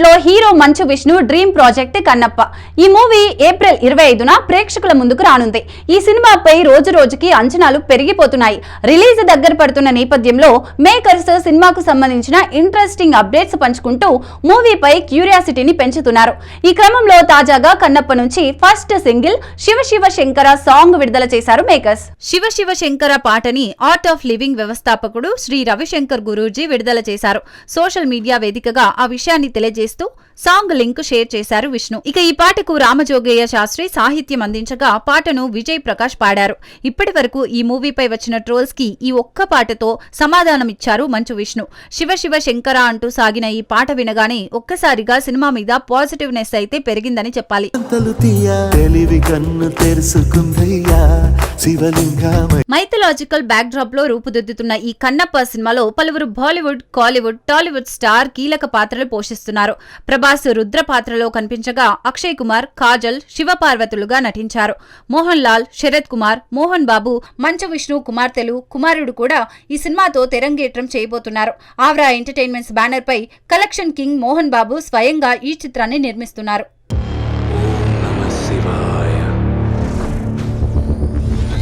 టాలీవుడ్లో hero Manchu Vishnu dream project Kannappa. ఈ movie April ఇరవై ఐదున ప్రేక్షకుల ముందుకు రానుంది. ఈ సినిమాపై రోజు రోజుకి అంచనాలు పెరిగిపోతున్నాయి. రిలీజ్ దగ్గర పడుతున్న నేపథ్యంలో మేకర్స్ సినిమాకు సంబంధించిన ఇంట్రెస్టింగ్ అప్డేట్స్ పంచుకుంటూ మూవీపై క్యూరియాసిటీని పెంచుతున్నారు. ఈ క్రమంలో తాజాగా కన్నప్ప నుంచి first single Shiva Shiva Shankara song విడుదల చేశారు మేకర్స్. శివ శివ శంకర పాటని ఆర్ట్ ఆఫ్ లివింగ్ వ్యవస్థాపకుడు శ్రీ రవిశంకర్ గురూజీ విడుదల చేశారు. సోషల్ మీడియా వేదికగా ఆ విషయాన్ని తెలియజేస్తూ సాంగ్ లింక్ షేర్ చేశారు విష్ణు. ఇక ఈ పాటకు రామజోగయ్య శాస్త్రి సాహిత్యం అందించగా పాటను విజయ్ ప్రకాష్ పాడారు. ఇప్పటి వరకు ఈ మూవీపై వచ్చిన ట్రోల్స్కి ఈ ఒక్క పాటతో సమాధానమిచ్చారు మంచు విష్ణు. శివ శివ శంకర అంటూ సాగిన ఈ పాట వినగానే ఒక్కసారిగా సినిమా మీద పాజిటివ్నెస్ అయితే పెరిగిందని చెప్పాలి. మైథలాజికల్ బ్యాక్ డ్రాప్లో రూపుదిద్దుతున్న ఈ కన్నప్ప సినిమాలో పలువురు బాలీవుడ్ కాలీవుడ్ టాలీవుడ్ స్టార్ కీలక పాత్రలు పోషిస్తున్నారు. ప్రభాస్ రుద్ర పాత్రలో కనిపించగా అక్షయ్ కుమార్ కాజల్ శివపార్వతులుగా నటించారు. మోహన్ లాల్ శరత్ కుమార్ మోహన్ బాబు మంచు విష్ణు కుమార్తెలు కుమారుడు కూడా ఈ సినిమాతో తెరంగేట్రం చేయబోతున్నారు. ఆవ్రా ఎంటర్టైన్మెంట్స్ బ్యానర్ పై కలెక్షన్ కింగ్ మోహన్ బాబు స్వయంగా ఈ చిత్రాన్ని నిర్మిస్తున్నారు.